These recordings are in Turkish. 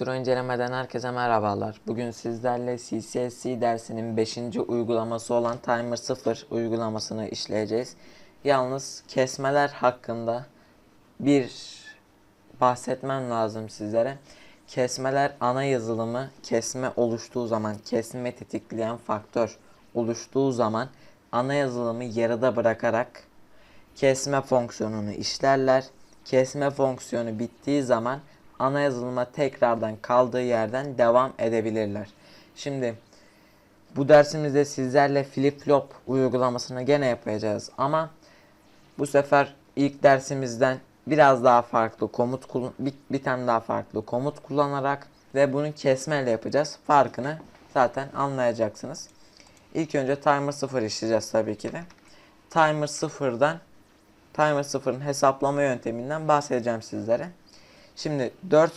Elektro incelemeden herkese merhabalar. Bugün sizlerle CCSC dersinin 5. uygulaması olan Timer 0 uygulamasını işleyeceğiz. Yalnız kesmeler hakkında bir bahsetmem lazım sizlere. Kesmeler ana yazılımı kesme oluştuğu zaman, kesme tetikleyen faktör oluştuğu zaman ana yazılımı yarıda bırakarak kesme fonksiyonunu işlerler. Kesme fonksiyonu bittiği zaman ana yazılıma tekrardan kaldığı yerden devam edebilirler. Şimdi bu dersimizde sizlerle flip flop uygulamasını gene yapacağız ama bu sefer ilk dersimizden biraz daha farklı komut bir, bir tane daha farklı komut kullanarak ve bunu kesmeyle yapacağız. Farkını zaten anlayacaksınız. İlk önce timer 0 işleyeceğiz tabii ki de. Timer 0'dan Timer 0'ın hesaplama yönteminden bahsedeceğim sizlere. Şimdi 4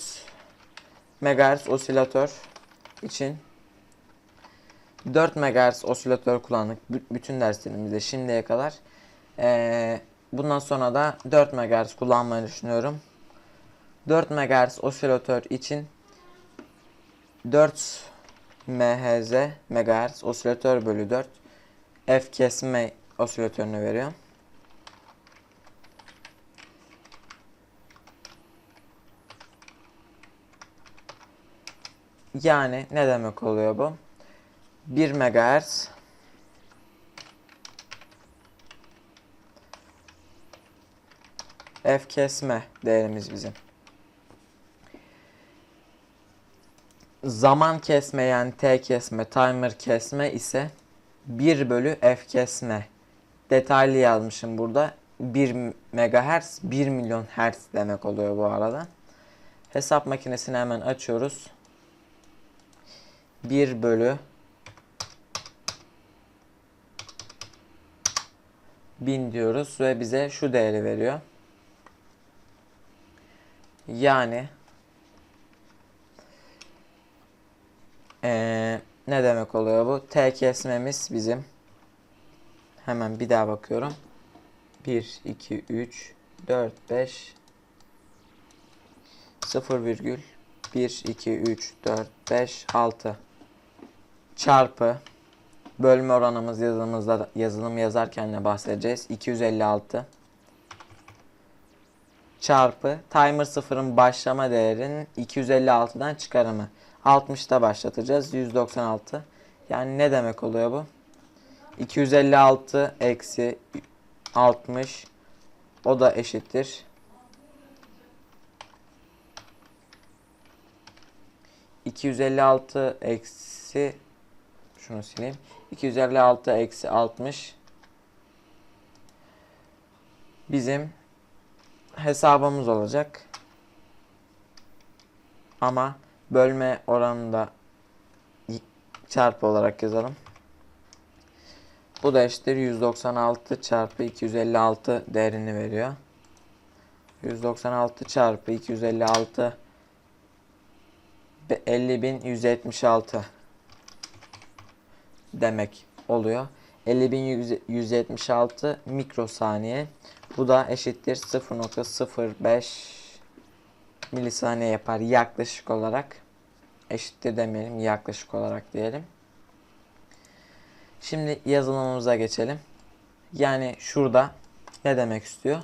MHz osilatör için 4 MHz osilatör kullandık bütün derslerimizde şimdiye kadar. Ee, bundan sonra da 4 MHz kullanmayı düşünüyorum. 4 MHz osilatör için 4 MHz MHz osilatör bölü 4 F kesme osilatörünü veriyor. Yani ne demek oluyor bu? 1 MHz F kesme değerimiz bizim. Zaman kesme yani T kesme, timer kesme ise 1 bölü F kesme. Detaylı yazmışım burada. 1 MHz 1 milyon Hz demek oluyor bu arada. Hesap makinesini hemen açıyoruz. 1 bölü 1000 diyoruz ve bize şu değeri veriyor. Yani eee, ne demek oluyor bu? T kesmemiz bizim hemen bir daha bakıyorum. 1 2 3 4 5 0 virgül 1 2 3 4 5 6 çarpı bölme oranımız yazılımızda yazılım yazarken de bahsedeceğiz. 256 çarpı timer sıfırın başlama değerinin 256'dan çıkarımı. 60'ta başlatacağız. 196. Yani ne demek oluyor bu? 256 eksi 60 o da eşittir. 256 eksi şunu sileyim. 256 eksi 60 bizim hesabımız olacak. Ama bölme oranında y- çarpı olarak yazalım. Bu da eşittir 196 çarpı 256 değerini veriyor. 196 çarpı 256 Be- 50.176 demek oluyor. 50.176 mikrosaniye. Bu da eşittir 0.05 milisaniye yapar yaklaşık olarak. Eşittir demeyelim yaklaşık olarak diyelim. Şimdi yazılımımıza geçelim. Yani şurada ne demek istiyor?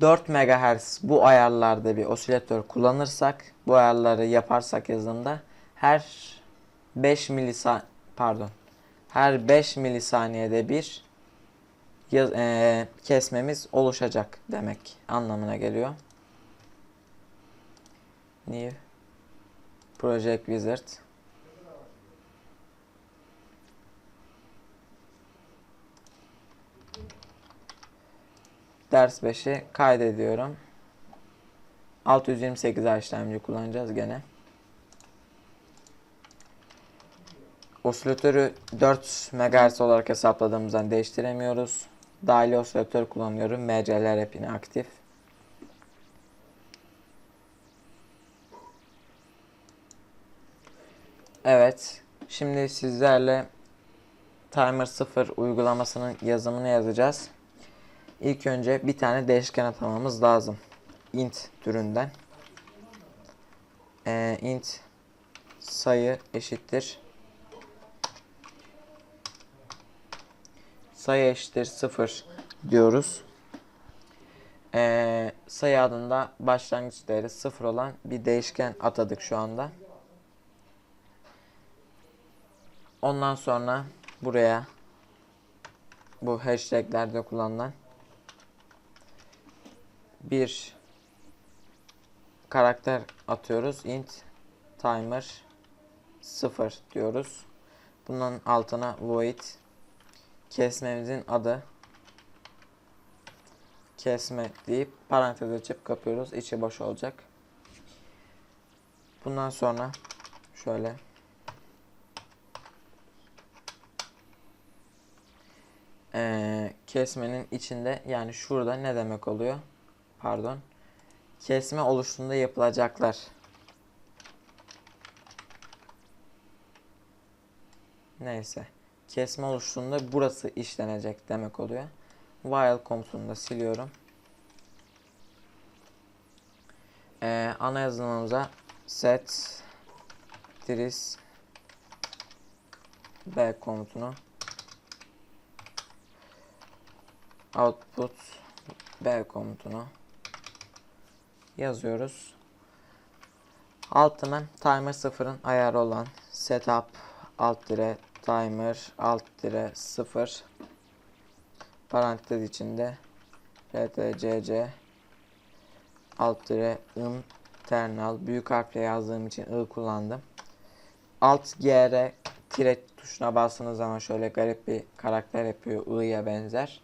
4 MHz bu ayarlarda bir osilatör kullanırsak, bu ayarları yaparsak yazılımda her 5 milisa pardon. Her 5 milisaniyede bir eee, kesmemiz oluşacak demek anlamına geliyor. New Project Wizard Ders 5'i kaydediyorum. 628 işlemci kullanacağız gene. Osilatörü 4 MHz olarak hesapladığımızdan değiştiremiyoruz. Dahili osilatör kullanıyorum. MC'ler hep yine aktif. Evet. Şimdi sizlerle Timer 0 uygulamasının yazımını yazacağız. İlk önce bir tane değişken atamamız lazım. int türünden. Ee, int sayı eşittir sayı eşittir 0 diyoruz. Ee, sayı adında başlangıç değeri 0 olan bir değişken atadık şu anda. Ondan sonra buraya bu hashtaglerde kullanılan bir karakter atıyoruz. int timer 0 diyoruz. Bunun altına void kesmemizin adı kesme deyip parantez açıp kapıyoruz. İçi boş olacak. Bundan sonra şöyle ee, kesmenin içinde yani şurada ne demek oluyor? Pardon. Kesme oluştuğunda yapılacaklar. Neyse. Kesme oluştuğunda burası işlenecek demek oluyor. While komutunu da siliyorum. Ee, ana yazılımımıza set tris b komutunu output b komutunu yazıyoruz. Altına timer 0'ın ayarı olan setup alt dire timer alt dire 0 parantez içinde rtcc alt dire internal büyük harfle yazdığım için i kullandım. Alt gr tire tuşuna bastığınız zaman şöyle garip bir karakter yapıyor. i'ye benzer.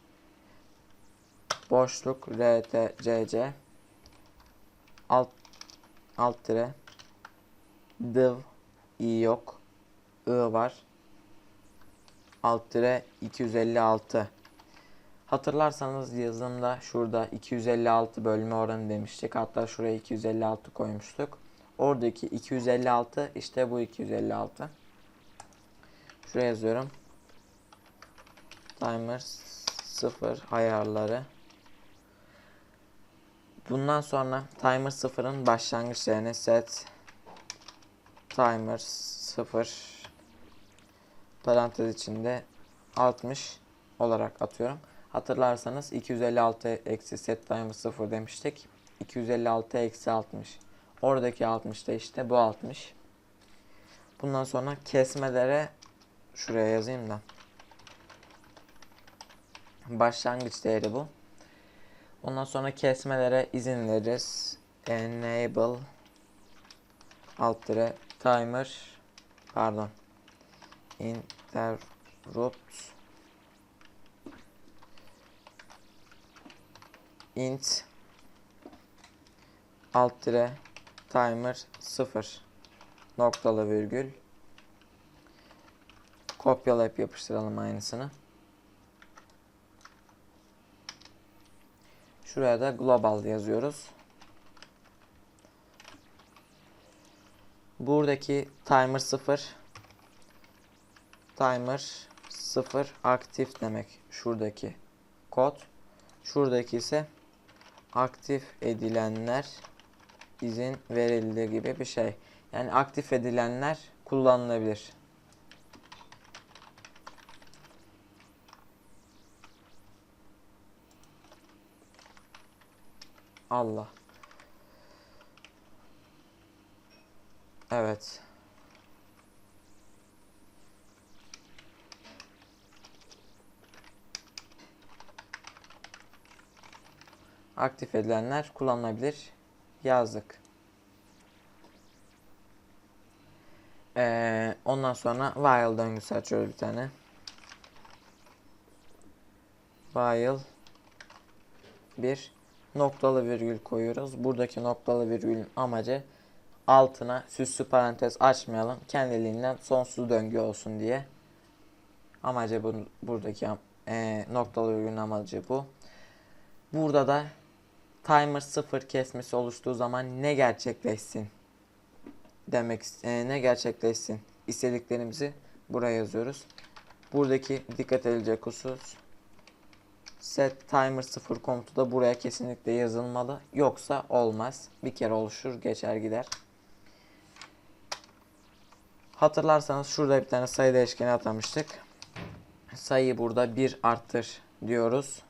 Boşluk rtcc alt alt tire div i yok. i var. Alt tire 256 Hatırlarsanız yazımda şurada 256 bölme oranı demiştik. Hatta şuraya 256 koymuştuk. Oradaki 256 işte bu 256. Şuraya yazıyorum. Timer 0 ayarları. Bundan sonra timer 0'ın başlangıç değerini set timer 0 parantez içinde 60 olarak atıyorum. Hatırlarsanız 256 eksi set timer 0 demiştik. 256 eksi 60. Oradaki 60 da işte bu 60. Bundan sonra kesmelere şuraya yazayım da. Başlangıç değeri bu. Ondan sonra kesmelere izin veririz. Enable alt timer pardon interrupt int. Alt dire timer 0 noktalı virgül. Kopyalayıp yapıştıralım aynısını. Şuraya da global yazıyoruz. Buradaki timer 0 timer 0 aktif demek şuradaki kod. Şuradaki ise aktif edilenler izin verildi gibi bir şey. Yani aktif edilenler kullanılabilir. Allah. Evet. Aktif edilenler kullanılabilir. Yazdık. Ee, ondan sonra while döngüsü açıyoruz bir tane. While bir noktalı virgül koyuyoruz. Buradaki noktalı virgülün amacı altına süslü parantez açmayalım. Kendiliğinden sonsuz döngü olsun diye. Amacı bu, buradaki e, noktalı virgülün amacı bu. Burada da timer 0 kesmesi oluştuğu zaman ne gerçekleşsin demek e, ne gerçekleşsin istediklerimizi buraya yazıyoruz. Buradaki dikkat edilecek husus set timer 0 komutu da buraya kesinlikle yazılmalı. Yoksa olmaz. Bir kere oluşur geçer gider. Hatırlarsanız şurada bir tane sayı değişkeni atamıştık. Sayıyı burada 1 arttır diyoruz.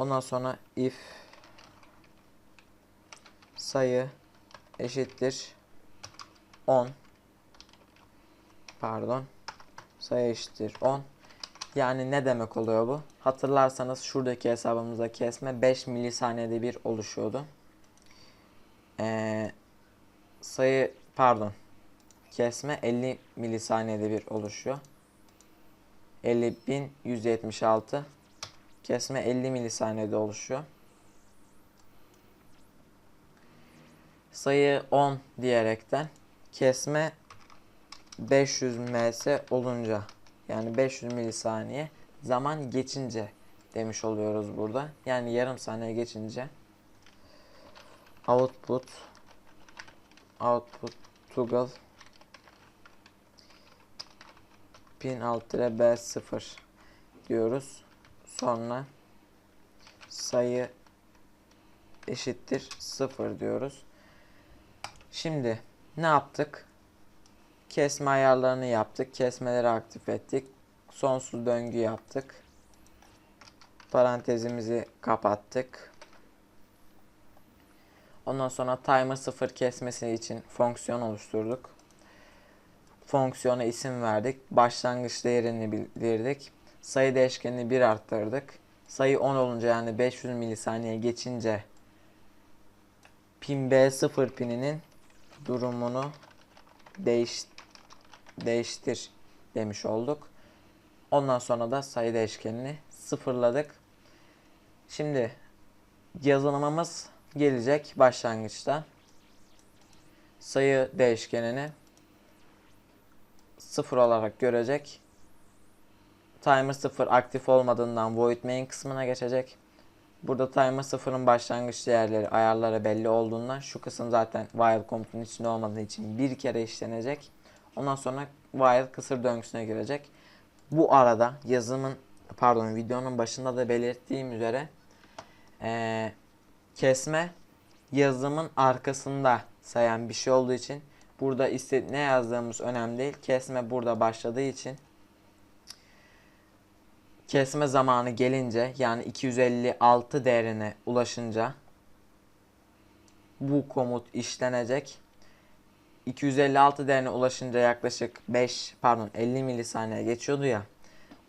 Ondan sonra if sayı eşittir 10 pardon sayı eşittir 10 yani ne demek oluyor bu? Hatırlarsanız şuradaki hesabımızda kesme 5 milisaniyede bir oluşuyordu. Ee, sayı pardon kesme 50 milisaniyede bir oluşuyor. 50.176 kesme 50 milisaniyede oluşuyor. Sayı 10 diyerekten kesme 500 ms olunca yani 500 milisaniye zaman geçince demiş oluyoruz burada. Yani yarım saniye geçince output output toggle pin alt b0 diyoruz. Sonra sayı eşittir 0 diyoruz. Şimdi ne yaptık? Kesme ayarlarını yaptık. Kesmeleri aktif ettik. Sonsuz döngü yaptık. Parantezimizi kapattık. Ondan sonra timer 0 kesmesi için fonksiyon oluşturduk. Fonksiyona isim verdik. Başlangıç değerini bildirdik. Sayı değişkenini 1 arttırdık. Sayı 10 olunca yani 500 milisaniye geçince pin B0 pininin durumunu değiş değiştir demiş olduk. Ondan sonra da sayı değişkenini sıfırladık. Şimdi yazılımımız gelecek başlangıçta. Sayı değişkenini sıfır olarak görecek. Timer 0 aktif olmadığından void main kısmına geçecek. Burada timer 0'ın başlangıç değerleri ayarları belli olduğundan şu kısım zaten while komutun içinde olmadığı için bir kere işlenecek. Ondan sonra while kısır döngüsüne girecek. Bu arada yazımın pardon videonun başında da belirttiğim üzere ee, kesme yazımın arkasında sayan bir şey olduğu için burada ne yazdığımız önemli değil. Kesme burada başladığı için kesme zamanı gelince yani 256 değerine ulaşınca bu komut işlenecek. 256 değerine ulaşınca yaklaşık 5 pardon 50 milisaniye geçiyordu ya.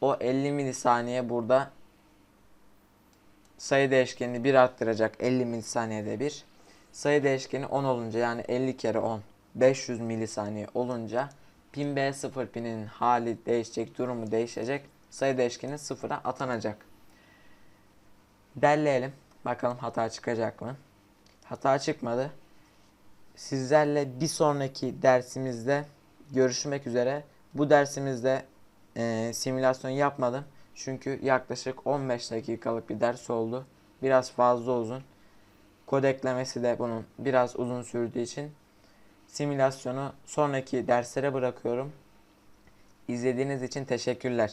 O 50 milisaniye burada sayı değişkenini 1 arttıracak 50 milisaniyede bir. Sayı değişkeni 10 olunca yani 50 kere 10 500 milisaniye olunca pin B0 pininin hali değişecek, durumu değişecek. Sayı değişkeni sıfıra atanacak. Derleyelim. Bakalım hata çıkacak mı? Hata çıkmadı. Sizlerle bir sonraki dersimizde görüşmek üzere. Bu dersimizde e, simülasyon yapmadım. Çünkü yaklaşık 15 dakikalık bir ders oldu. Biraz fazla uzun. Kod eklemesi de bunun biraz uzun sürdüğü için simülasyonu sonraki derslere bırakıyorum. İzlediğiniz için teşekkürler.